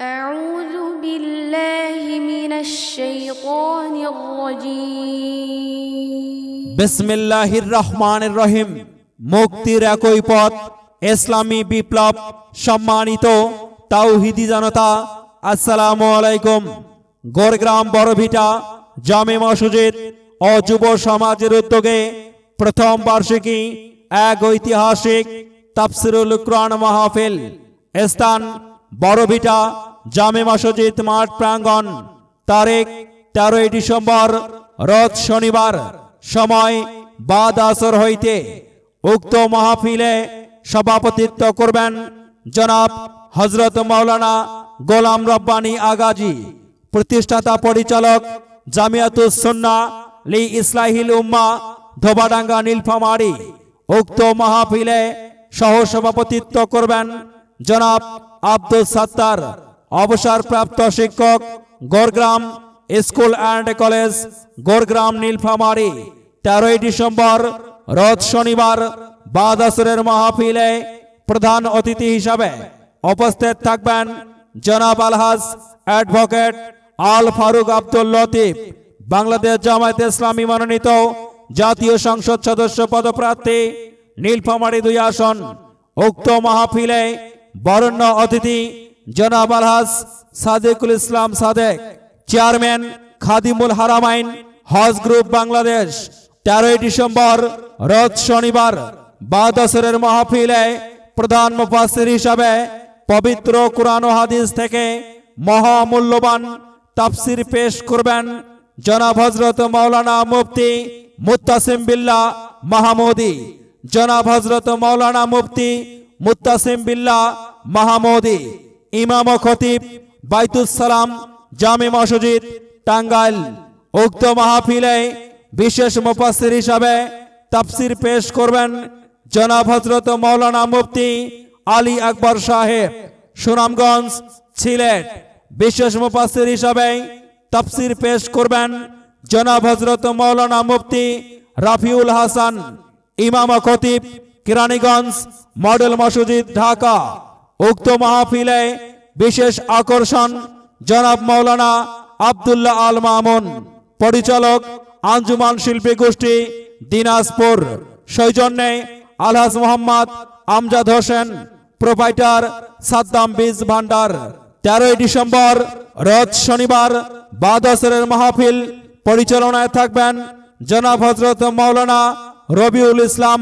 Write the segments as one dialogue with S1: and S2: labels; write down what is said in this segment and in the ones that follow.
S1: أعوذ بالله من الشيطان الرجيم
S2: বিসমিল্লাহির রহমানির রহিম মুক্তির একই পথ ইসলামী বিপ্লব সম্মানিত তাওহিদি জনতা আসসালামু আলাইকুম গোরগ্রাম বড়ভিটা জামে মসজিদ ও যুব সমাজের উদ্যোগে প্রথম বার্ষিকী এক ঐতিহাসিক তাফসিরুল কোরআন মাহফিল স্থান বড়ভিটা জামে মসজিদ মাঠ প্রাঙ্গণ, তারিখ তেরোই ডিসেম্বর রথ শনিবার, সময় বাদ আসর হইতে উক্ত মাহফিলে সভাপতিত্ব করবেন জনাব হজরত মাওলানা গোলাম রব্বানী আগাজি, প্রতিষ্ঠাতা পরিচালক জামিয়াতুস সুন্না লি ইসলাহিল উম্মা ধোবাডাঙ্গা নীলফামারী, উক্ত মাহফিলে সহ সভাপতিত্ব করবেন জনাব আব্দুল সাত্তার। অবসরপ্রাপ্ত শিক্ষক, Gorgram school and college, Gorgram Nilphamari, তেরোই ডিসেম্বর রথ শনিবার বাদ আসরের মাহফিলে প্রধান অতিথি হিসাবে উপস্থিত থাকবেন জনাব আলহাজ অ্যাডভোকেট আল ফারুক আব্দুল লতিফ, বাংলাদেশ জামায়াত ইসলামী মনোনীত জাতীয় সংসদ সদস্য পদপ্রার্থী, নীলফামারী দুই আসন, উক্ত মাহফিলে বরণ্য অতিথি জনাব আলহাজ সাদেকুল ইসলাম সাদেক, চেয়ারম্যান খাদিমুল হারামাইন, হজ গ্রুপ বাংলাদেশ, তেরোই ডিসেম্বর, রথ শনিবার বাদ আসরের মাহফিলে প্রধান মুফাসির হিসাবে পবিত্র কোরআন হাদিস থেকে মহামূল্যবান তাফসির পেশ করবেন জনাব হজরত মাওলানা মুফতি মুত্তাসিম বিল্লাহ মাহমুদি। জনাব হজরত মাওলানা মুফতি মুত্তাসিম বিল্লাহ মাহমুদি। ইমাম খতিব বাইতুস সালাম, জামে মসজিদ, টাঙ্গাইল। উক্ত মাহফিলে বিশেষ মুফাসসির হিসাবে তাফসির পেশ করবেন জনাব হজরত মাওলানা মুফতি আলী আকবর সাহেব। সুনামগঞ্জ, সিলেট। বিশেষ মুফাসসির হিসাবে তাফসির পেশ করবেন জনাব হজরত মাওলানা মুফতি রাফিউল হাসান, ইমাম খতিব কিরানীগঞ্জ, মডেল মসজিদ, ঢাকা। উক্ত মাহফিলে বিশেষ আকর্ষণ, জনাব মৌলানা আবদুল্লাহ আল মামুন, পরিচালক আঞ্জুমান শিল্পী গোষ্ঠী দিনাজপুর। সৌজন্যে আলহাজ মোহাম্মদ আমজাদ হোসেন প্রোভাইটার সাদ্দাম বীজ ভান্ডার তেরোই ডিসেম্বর রথ শনিবার বাদসরের মাহফিল পরিচালনায় থাকবেন জনাব হজরত মৌলানা রবিউল ইসলাম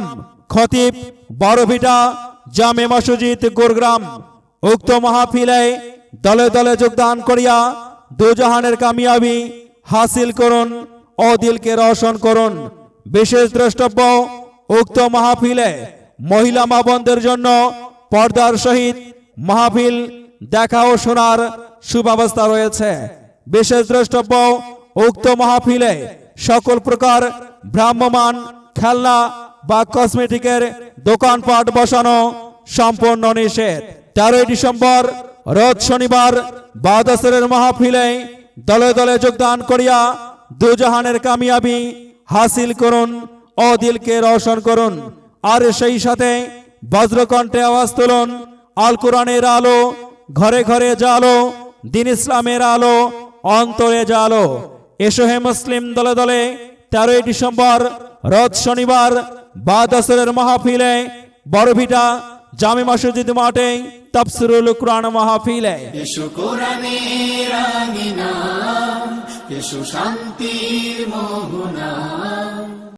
S2: খতিব বড়ভিটা জামে মসজিদ, গুরগ্রাম। উক্ত মাহফিলে দলে দলে যোগদান করিয়া দুজাহানের কামিয়াবি হাসিল করুন ও দিলকে রোশন করুন। বিশেষ দ্রষ্টব্য, উক্ত মাহফিলে মহিলা মা বোনদের জন্য পর্দার সহিত মাহফিল দেখা ও শোনার সুব্যবস্থা রয়েছে। বিশেষ দ্রষ্টব্য, উক্ত মাহফিলে সকল প্রকার ভ্রাম্যমান খেলনা বা কসমেটিকের দোকানপাট বসানো সম্পূর্ণ নিষেধ। তেরোই ডিসেম্বর, রোজ শনিবার বাদাসরের মাহফিলে দলে দলে যোগদান করিয়া দুজাহানের কামিয়াবি হাসিল করুন ও দিলকে রোশন করুন। আর সেই সাথে বজ্রকণ্ঠে আওয়াজ তুলুন আল কোরআনের আলো, ঘরে ঘরে জালো দিন ইসলামের আলো, অন্তরে জালো এসো হে মুসলিম দলে দলে, তেরোই ডিসেম্বর রথ শনিবার বাদ আসরের মাহফিলে বড়ভিটা জামে মসজিদ মাঠে তাফসিরুল কোরআন মাহফিলে।
S3: এসো কোরআনের আঙিনা, এসো শান্তির মোহনা।